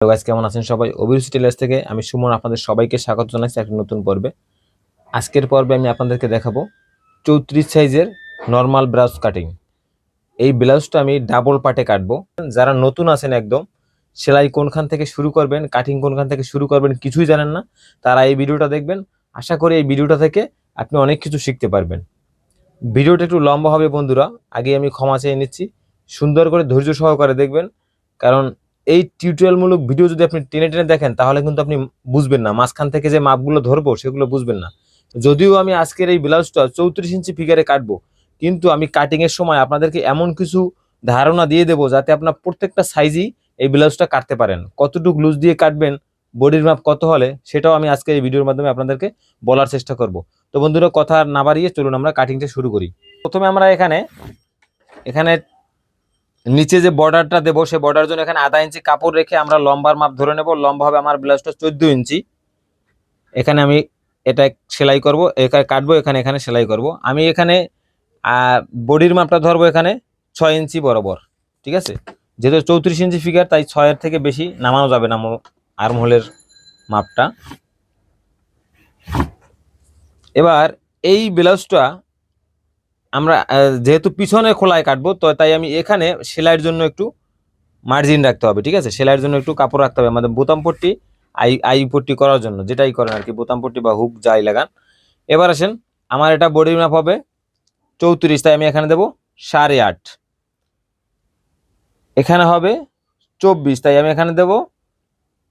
Hello কেমন আছেন সবাই? অভিরুচি টেলার্স থেকে আমি সুমন আপনাদের সবাইকে স্বাগত জানাচ্ছি একটা নতুন পর্বে। আজকের পর্বে আমি আপনাদেরকে দেখাবো চৌত্রিশ সাইজের নর্মাল ব্লাউজ কাটিং এই ব্লাউজটা আমি ডাবল পার্টে কাটবো। যারা নতুন আছেন একদম, সেলাই কোনখান থেকে শুরু করবেন কাটিং কোনখান থেকে শুরু করবেন কিছুই জানেন না, তারা এই ভিডিওটা দেখবেন। আশা করি এই ভিডিওটা থেকে আপনি অনেক কিছু শিখতে পারবেন। ভিডিওটা একটু লম্বা হবে বন্ধুরা, আগে আমি ক্ষমা চেয়ে নিচ্ছি। সুন্দর করে ধৈর্য সহকারে দেখবেন, কারণ এই টিউটোরিয়ালমূলক ভিডিও যদি আপনি টেনে টেনে দেখেন, তাহলে কিন্তু আপনি বুঝবেন না। মাঝখান থেকে যে মাপগুলো ধরবো, সেগুলো বুঝবেন না। যদিও আমি আজকের এই ব্লাউজটা চৌত্রিশ ইঞ্চি ফিগারে কাটবো, কিন্তু আমি কাটিং এর সময় আপনাদেরকে এমন কিছু ধারণা দিয়ে দেবো, যাতে আপনার প্রত্যেকটা সাইজই এই ব্লাউজটা কাটতে পারেন। কতটুকু লুজ দিয়ে কাটবেন বডির মাপ কত হলে, সেটাও আমি আজকে এই ভিডিওর মাধ্যমে আপনাদেরকে বলার চেষ্টা করব। তো বন্ধুরা, কথা না বাড়িয়ে চলুন আমরা কাটিংটা শুরু করি। প্রথমে আমরা এখানে এখানে নিচে যে বর্ডারটা দেবো সেই বর্ডার জন্য এখানে আধা ইঞ্চি কাপড় রেখে আমরা লম্বার মাপ ধরে নেব। লম্বা হবে আমার ব্লাউজটা চোদ্দ ইঞ্চি। এখানে আমি এটা সেলাই করব, এখানে কাটবো, এখানে এখানে সেলাই করব। আমি এখানে বডির মাপটা ধরবো এখানে ছয় ইঞ্চি বরাবর, ঠিক আছে? যেহেতু চৌত্রিশ ইঞ্চি ফিগার তাই ছয়ের থেকে বেশি নামানো যাবে না আর্মহোলের মাপটা। এবার এই ব্লাউজটা আমরা যেহেতু পিছনে খোলায় কাটবো, তো তাই আমি এখানে সেলাইয়ের জন্য একটু মার্জিন রাখতে হবে, ঠিক আছে? সেলাইয়ের জন্য একটু কাপড় রাখতে হবে আমাদের বোতাম পট্টি, আই আই পট্টি করার জন্য, যেটাই করেন আর কি বোতাম পট্টি বা হুক যাই লাগান। এবার আসেন, আমার এটা বডির মাপ হবে চৌত্রিশ, তাই আমি এখানে দেবো সাড়ে আট। এখানে হবে চব্বিশ, তাই আমি এখানে দেবো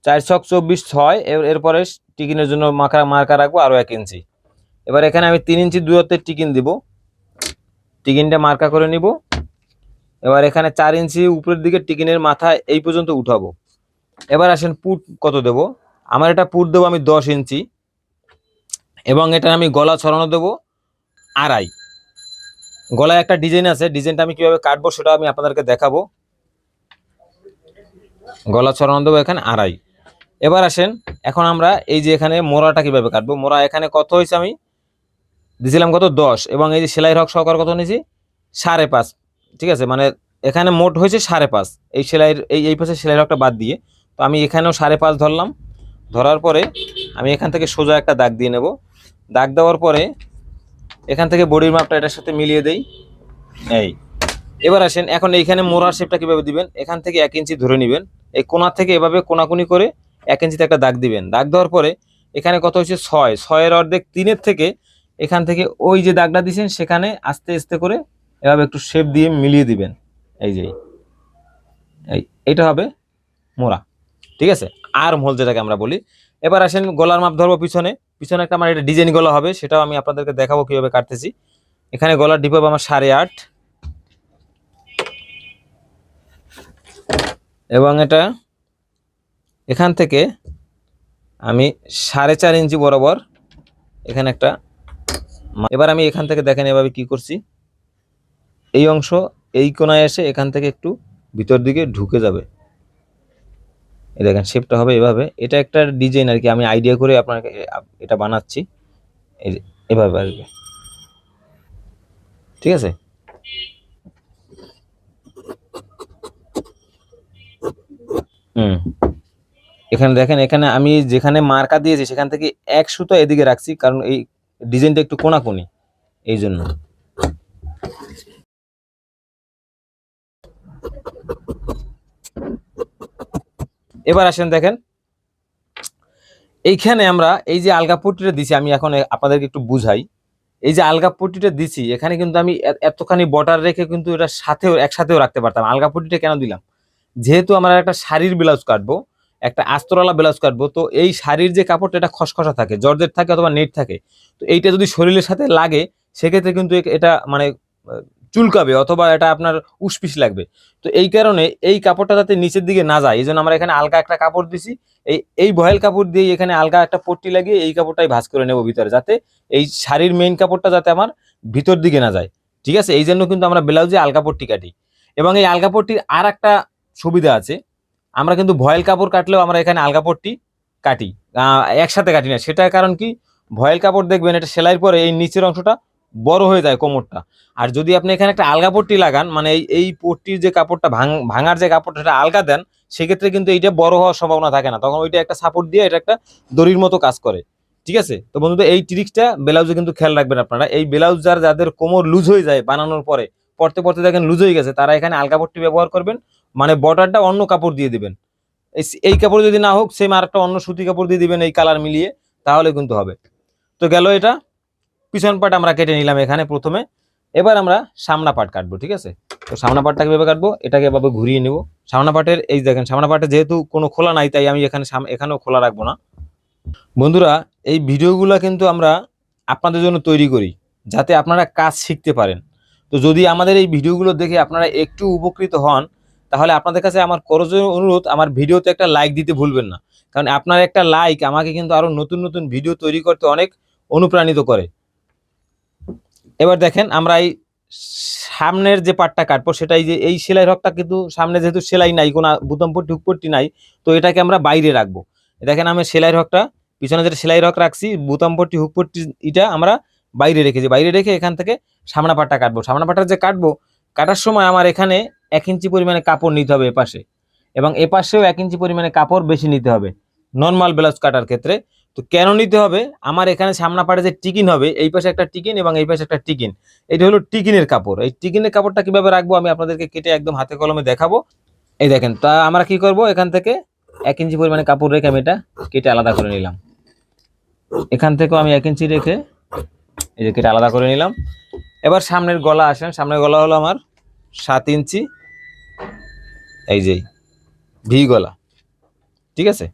চার ছক চব্বিশ ছয়, এর, এরপরে টিকিনের জন্য মাখা, মার্কা রাখব আরও এক ইঞ্চি। এবার এখানে আমি তিন ইঞ্চি দূরত্বের টিকিন দিব। টিকিনটা মার্কা করে নিব। এবার এখানে চার ইঞ্চি উপরের দিকে টিকিনের মাথা এই পর্যন্ত উঠাবো। এবার আসেন পুট কত দেব? আমার এটা পুট দেবো আমি দশ ইঞ্চি। এবং এটা আমি গলা ছড়ানো দেবো আড়াই। গলায় একটা ডিজাইন আছে, ডিজাইনটা আমি কীভাবে কাটবো সেটা আমি আপনাদেরকে দেখাবো। গলা ছড়ানো দেবো এখানে আড়াই। এবার আসেন, এখন আমরা এই যে এখানে মোড়াটা কীভাবে কাটবো? মোড়া এখানে কত হয়েছে আমি? দিছিলাম কত? দশ। এবং এই যে সেলাই হক সহকার কত নিয়েছি? সাড়ে পাঁচ। ঠিক আছে? মানে এখানে মোট হয়েছে সাড়ে পাঁচ। এই সেলাইয়ের, এই এই পাশে সেলাই হকটা বাদ দিয়ে। তো আমি এখানেও সাড়ে পাঁচ ধরলাম। ধরার পরে আমি এখান থেকে সোজা একটা দাগ দিয়ে নেব। দাগ দেওয়ার পরে এখান থেকে বডির মাপটা এটার সাথে মিলিয়ে দেই। এই। এবার আসেন, এখন এইখানে মোড়ার শেপটা কীভাবে দিবেন? এখান থেকে এক ইঞ্চি ধরে নেবেন। এই কোনা থেকে এভাবে কোনাকুনি করে এক ইঞ্চিতে একটা দাগ দিবেন। দাগ দেওয়ার পরে এখানে কত হচ্ছে ছয়। ছয়ের অর্ধেক তিনের থেকে এখান থেকে ওই যে দাগটা দিয়েছেন সেখানে আস্তে আস্তে করে এভাবে একটু শেপ দিয়ে মিলিয়ে দিবেন। এই যে, এই এইটা হবে মোড়া। ঠিক আছে? আর মোল যেটাকে আমরা বলি। এবার আসেন গলার মাপ ধরবো পিছনে। পিছনে একটা আমার এটা ডিজাইন গলা হবে, সেটাও আমি আপনাদেরকে দেখাবো কীভাবে কাটতেছি। এখানে গলার ডিপ হবে আমার সাড়ে আট। এবং এটা এখান থেকে আমি সাড়ে চার ইঞ্চি বরাবর এখানে একটা এবার আমি এখান থেকে দেখেন এভাবে কি করছি। এই অংশ এই কোনায় এসে এখান থেকে একটু ভিতর দিকে ঢুকে যাবে। এই দেখেন শেপটা হবে এভাবে। এটা একটা ডিজাইন আর কি, আমি আইডিয়া করে আপনাকে এটা বানাচ্ছি। এভাবে আসবে। ঠিক আছে? হুম। এখানে দেখেন, এখানে আমি যেখানে মার্কা দিয়েছি সেখান থেকে এক সুতো এদিকে রাখছি, কারণ এই ডিজাইনটা একটু কোনাকুনি, এই জন্য। এবার আসেন দেখেন। এইখানে আমরা এই যে আলগা পট্টিটা দিছি, আমি এখন আপনাদেরকে একটু বুঝাই। এই যে আলগা পট্টিটা দিছি, এখানে কিন্তু আমি এতখানি বর্ডার রেখে কিন্তু এটা সাথেও একসাথেও রাখতে পারতাম। আলগা পট্টিটা কেন দিলাম? যেহেতু আমরা একটা শাড়ির ব্লাউজ কাটবো একটা আস্তরওয়ালা ব্লাউজ কাটবো, তো এই শাড়ির যে কাপড়টা, এটা খসখসা থাকে, জর্জেট থাকে অথবা নেট থাকে। তো এইটা যদি শরীরের সাথে লাগে, সেক্ষেত্রে কিন্তু এটা মানে চুলকাবে অথবা এটা আপনার উসপিস লাগবে। তো এই কারণে এই কাপড়টা যাতে নিচের দিকে না যায় এই জন্য আমরা এখানে আলগা একটা কাপড় দিছি। এই এই ভয়েল কাপড় দিয়ে এখানে আলগা একটা পট্টি লাগিয়ে এই কাপড়টাই ভাঁজ করে নেব ভিতরে, যাতে এই শাড়ির মেইন কাপড়টা যাতে আমার ভিতর দিকে না যায়। ঠিক আছে? এই জন্য কিন্তু আমরা ব্লাউজে আলগা পট্টি কাটি। এবং এই আলগা পট্টির আর একটা সুবিধা আছে আমরা কিন্তু ভয়েল কাপড় কাটলেও আমরা এখানে আলগা কাটি। একসাথে কাটি না। সেটার কারণ কি? ভয়েল কাপড় দেখবেন এটা সেলাইয়ের পরে এই নিচের অংশটা বড় হয়ে যায় কোমরটা। আর যদি আপনি এখানে একটা আলগা পট্টি লাগান মানে এই এই পট্টির যে কাপড়টা ভাঙ, ভাঙার যে কাপড়টা সেটা আলগা দেন, সেক্ষেত্রে কিন্তু এইটা বড় হওয়ার সম্ভাবনা থাকে না। তখন ওইটা একটা সাপোর্ট দিয়ে এটা একটা দড়ির মতো কাজ করে। ঠিক আছে? তো বন্ধুদের এই ট্রিক্সটা ব্লাউজে কিন্তু খেয়াল রাখবেন আপনারা। এই ব্লাউজ যার, যাদের কোমর লুজ হয়ে যায় বানানোর পরে পড়তে পড়তে দেখেন লুজ হয়ে গেছে। তারা এখানে আলকা পট্টি ব্যবহার করবেন মানে বর্ডারটা অন্য কাপড় দিয়ে দেবেন। এই- কাপড় যদি না হোক সেম আরেকটা অন্য সুতি কাপড় দিয়ে দিবেন এই কালার মিলিয়ে, তাহলে কিন্তু হবে। তো গেল এটা। পিছন পাট আমরা কেটে নিলাম এখানে প্রথমে। এবার আমরা সামনা পাট কাটবো, ঠিক আছে? তো সামনা পাটটাকে কীভাবে কাটবো? এটাকে এভাবে ঘুরিয়ে নেব। সামনা পাটের এই দেখেন, সামনা পাটে যেহেতু কোনো খোলা নাই, তাই আমি এখানে এখানেও খোলা রাখব না। বন্ধুরা, এই ভিডিওগুলো কিন্তু আমরা আপনাদের জন্য তৈরি করি, যাতে আপনারা কাজ শিখতে পারেন। তো যদি আমাদের এই ভিডিওগুলো দেখে আপনারা একটু উপকৃত হন, তাহলে আপনাদের কাছে আমার করজোর অনুরোধ, আমার ভিডিওতে একটা লাইক দিতে ভুলবেন না। কারণ আপনার একটা লাইক আমাকে কিন্তু আরও নতুন নতুন ভিডিও তৈরি করতে অনেক অনুপ্রাণিত করে। এবার দেখেন আমরা এই সামনের যে পাটটা কাটবো, সেটাই যে এই সেলাই রকটা কিন্তু সামনে যেহেতু সেলাই নাই, কোনো বুতাম পট্টি হুকপট্টি নাই, তো এটাকে আমরা বাইরে রাখব। দেখেন আমি সেলাই রকটা পিছনে যেটা সেলাই রক রাখছি বুতাম পট্টি হুকপট্টি এটা আমরা বাইরে রেখেছি বাইরে রেখে এখান থেকে সামনা পাটটা কাটবো। সামনা পাটটা যে কাটবো, কাটার সময় আমার এখানে এক ইঞ্চি পরিমাণে কাপড় নিতে হবে এপাশে এবং এপাশেও এক ইঞ্চি পরিমাণে কাপড় বেশি নিতে হবে নর্মাল ব্লাউজ কাটার ক্ষেত্রে। তো কেন নিতে হবে? আমার এখানে সামনা পাটে যে টিকিন হবে, এই পাশে একটা টিকিন এবং এই পাশে একটা টিকিন। এটা হলো টিকিনের কাপড়। এই টিকিনের কাপড়টা কীভাবে রাখব আমি আপনাদেরকে কেটে একদম হাতে কলমে দেখাবো। এই দেখেন, তা আমরা কি করব? এখান থেকে এক ইঞ্চি পরিমাণে কাপড় রেখে আমি এটা কেটে আলাদা করে নিলাম। এখান থেকেও আমি এক ইঞ্চি রেখে এই যে কেটে আলাদা করে নিলাম। এবার সামনের গলা আসেন। সামনের গলা হলো আমার সাত ইঞ্চি। এই যে ভি গলা। ঠিক আছে?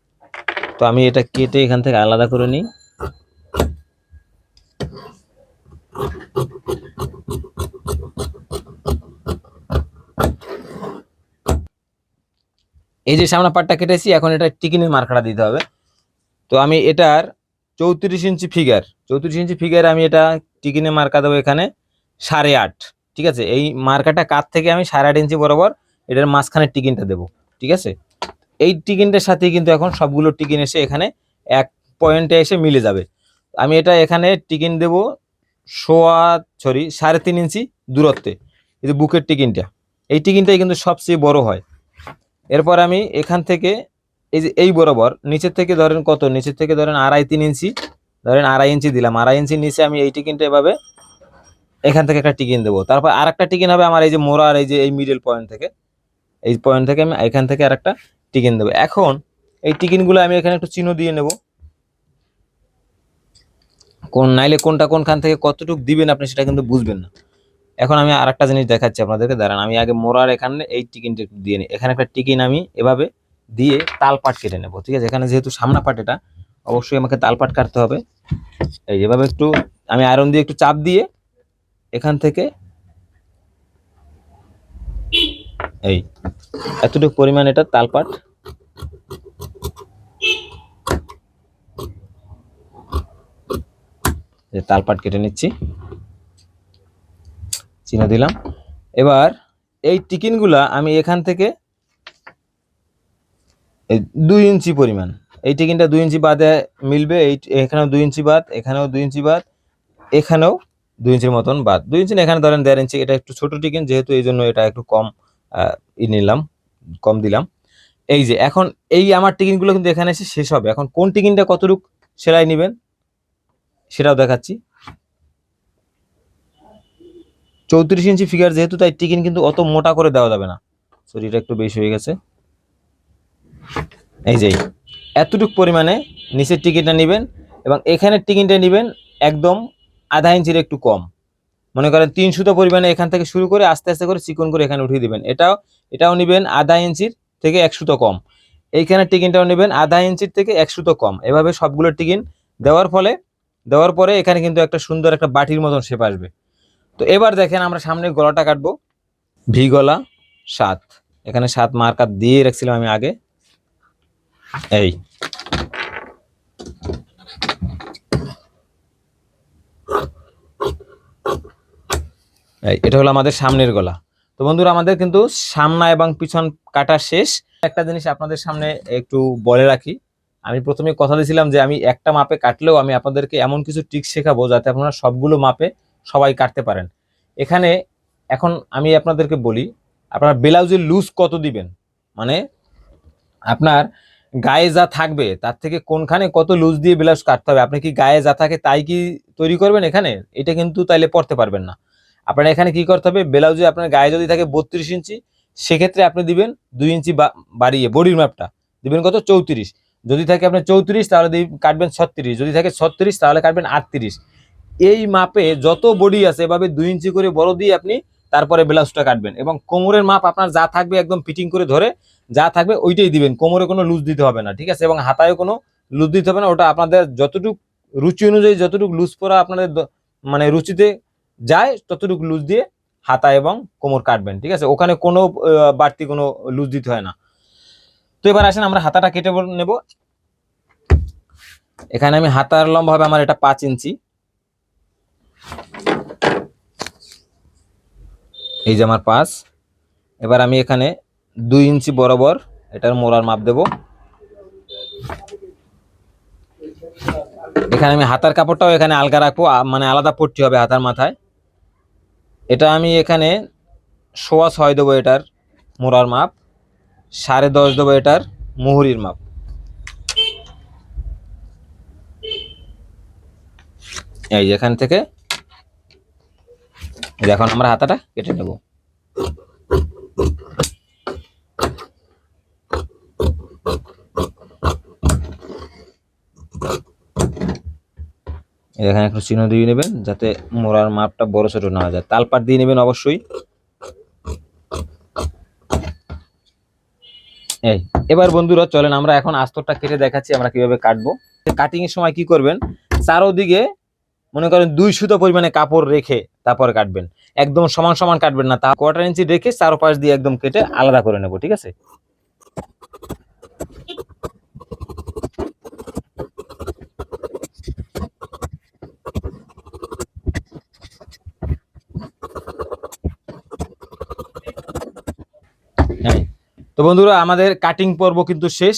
তো আমি এটা কেটে এখান থেকে আলাদা করে নিই। এই যে সামনে পাটটা কেটেছি, এখন এটা টিকিনের মার্কাটা দিতে হবে। তো আমি এটার চৌত্রিশ ইঞ্চি ফিগার চৌত্রিশ ইঞ্চি ফিগার আমি এটা টিকিনে মার্কা দেবো এখানে সাড়ে আট। ঠিক আছে? এই মার্কাটা কাত থেকে আমি সাড়ে আট ইঞ্চি বরাবর এটার মাঝখানে টিকিনটা দেবো। ঠিক আছে? এই টিকিনটার সাথে কিন্তু এখন সবগুলো টিকিন এসে এখানে এক পয়েন্টে এসে মিলে যাবে। আমি এটা এখানে টিকিন দেবো সোয়া সরি সাড়ে তিন ইঞ্চি দূরত্বে। এই বুকের টিকিনটা। এই টিকিনটাই কিন্তু সবচেয়ে বড় হয়। এরপর আমি এখান থেকে এই যে এই বরাবর, নিচের থেকে ধরেন কত? নিচের থেকে ধরেন আড়াই তিন ইঞ্চি। ধরেন আড়াই ইঞ্চি দিলাম। আড়াই ইঞ্চি নিচে আমি এই টিকিনটা এভাবে এখান থেকে একটা টিকিন দেবো। তারপর আর একটা টিকিন হবে আমার এই যে মোড়ার এই যে এই মিডল পয়েন্ট থেকে। এই পয়েন্ট থেকে আমি এখান থেকে আর একটা টিকিন দেবো। এখন এই টিকিনগুলো আমি এখানে একটু চিহ্ন দিয়ে নেব। কোন নাইলে কোনটা কোনখান থেকে কতটুকু দিবেন আপনি সেটা কিন্তু বুঝবেন না। এখন আমি আর একটা জিনিস দেখাচ্ছি আপনাদেরকে। দাঁড়ান, আমি আগে মোড়ার এখানে এই টিকিনটা একটু দিয়ে নিই। এখানে একটা টিকিন আমি এভাবে দিয়ে তাল পাট কেটে নেব, ঠিক আছে? এখানে যেহেতু সামনা পাট এটা, অবশ্যই আমাকে তাল পাট কাটতে হবে। এই যেভাবে একটু আমি আয়রন দিয়ে একটু চাপ দিয়ে এখান থেকে এই এতটুকু পরিমাণ এটা তাল তালপাট যে তালপাট কেটে নিচ্ছি। চিনে দিলাম। এবার এই টিকিনগুলা আমি এখান থেকে দুই ইঞ্চি পরিমাণ। এই টিকিনটা দুই ইঞ্চি বাদে মিলবে, এই এখানেও দুই ইঞ্চি বাদ, এখানেও দুই ইঞ্চি বাদ, এখানেও দুই ইঞ্চির মতন বাদ। দুই ইঞ্চি এখানে ধরেন দেড় ইঞ্চি, এটা একটু ছোট টিকিন যেহেতু এই জন্য এটা একটু কম ই নিলাম, কম দিলাম। এই যে, এখন এই আমার টিকিনগুলো কিন্তু এখানে এসে শেষ হবে। এখন কোন টিকিনটা কতটুক সেলাই নেবেন, সেটাও দেখাচ্ছি। চৌত্রিশ ইঞ্চি ফিগার যেহেতু তাই টিকিন কিন্তু অত মোটা করে দেওয়া যাবে না। সরি এটা একটু বেশি হয়ে গেছে। এই যে, এতটুক পরিমাণে নিচের টিকিটটা নেবেন এবং এখানের টিকিনটা নেবেন একদম আধা ইঞ্চির একটু কম। মনে করেন তিন সুতো পরিমাণে এখান থেকে শুরু করে আস্তে আস্তে করে চিকন করে এখানে উঠিয়ে দিবেন। এটাও এটাও নেবেন আধা ইঞ্চির থেকে এক সুতো কম। এইখানে টিকিনটাও নেবেন আধা ইঞ্চির থেকে এক সুতো কম। এভাবে সবগুলো টিকিন দেওয়ার ফলে, দেওয়ার পরে এখানে কিন্তু একটা সুন্দর একটা বাটির মতন শেপ আসবে। তো এবার দেখেন আমরা সামনে গলাটা কাটবো। ভি গলা সাত। এখানে সাত মার্কার দিয়ে রাখছিলাম আমি আগে। এই। এটা হলো আমাদের সামনের গলা। তো বন্ধুরা, আমাদের কিন্তু সামনা এবং পিছন কাটা শেষ। একটা জিনিস আপনাদের সামনে একটু বলে রাখি। আমি প্রথমে কথা দিয়েছিলাম যে আমি একটা মাপে কাটলেও আমি আপনাদেরকে এমন কিছু ট্রিক শেখাবো যাতে আপনারা সবগুলো মাপে সবাই কাটতে পারেন। এখানে এখন আমি আপনাদেরকে বলি, আপনারা ব্লাউজের লুজ কত দিবেন? মানে আপনার গায়ে যা থাকবে, তার থেকে কোনখানে কত লুজ দিয়ে ব্লাউজ কাটতে হবে? আপনি কি গায়ে যা থাকে তাই কি তৈরি করবেন এখানে? এটা কিন্তু তাইলে পড়তে পারবেন না। আপনার এখানে কি করতে হবে? ব্লাউজে আপনার গায়ে যদি থাকে বত্রিশ ইঞ্চি, সেক্ষেত্রে আপনি দিবেন দুই ইঞ্চি বাড়িয়ে বডির মাপটা দিবেন কত? চৌত্রিশ। যদি থাকে আপনার চৌত্রিশ, তাহলে কাটবেন ছত্রিশ। যদি থাকে ছত্রিশ, তাহলে কাটবেন আটত্রিশ। এই মাপে যত বডি আছে, এভাবে দুই ইঞ্চি করে বড় দিয়ে আপনি তারপরে ব্লাউজটা কাটবেন এবং কোমরের মাপ আপনার যা থাকবে একদম ফিটিং করে ধরে যা থাকবে ওইটাই দিবেন। কোমরে কোনো লুজ দিতে হবে না, ঠিক আছে? এবং হাতায়ও কোনো লুজ দিতে হবে না। ওটা আপনাদের যতটুকু রুচি অনুযায়ী, যতটুকু লুজ পরা আপনাদের মানে রুচিতে যায়, ততটুকু লুজ দিয়ে হাতা এবং কোমর কাটবেন, ঠিক আছে? ওখানে কোনো বাড়তি কোনো লুজ দিতে হয় না। তো এবার আসেন, আমরা হাতাটা কেটে নেব। এখানে আমি হাতার লম্বা হবে আমার এটা পাঁচ ইঞ্চি। এই যে আমার পাঁচ এবার আমি এখানে দুই ইঞ্চি বরাবর এটার মোড়ার মাপ দেব। এখানে আমি হাতার কাপড়টাও এখানে আলগা রাখব মানে আলাদা পট্টি হবে হাতার মাথায়। এটা আমি এখানে সোয়া ছয় দেবো এটার মোড়ার মাপ, সাড়ে দশ দেবো এটার মুহুরির মাপ। এই এখান থেকে এখন আমরা হাতাটা কেটে নেব। এখানে একটু চিহ্ন দিয়ে নেবেন যাতে মোড়ার মাপটা বড় ছোট না যায় তালপাট দিয়ে নেবেন অবশ্যই। এই, এবার বন্ধুরা চলেন আমরা এখন আস্তরটা কেটে দেখাচ্ছি আমরা কীভাবে কাটবো। কাটিং এর সময় কি করবেন? চারোদিকে মনে করেন দুই সুতো পরিমাণে কাপড় রেখে তারপরে কাটবেন। একদম সমান সমান কাটবেন না, তা কোয়ার্টার ইঞ্চি রেখে চারো পাশ দিয়ে একদম কেটে আলাদা করে নেব, ঠিক আছে? হ্যাঁ। তো বন্ধুরা, আমাদের কাটিং পর্ব কিন্তু শেষ।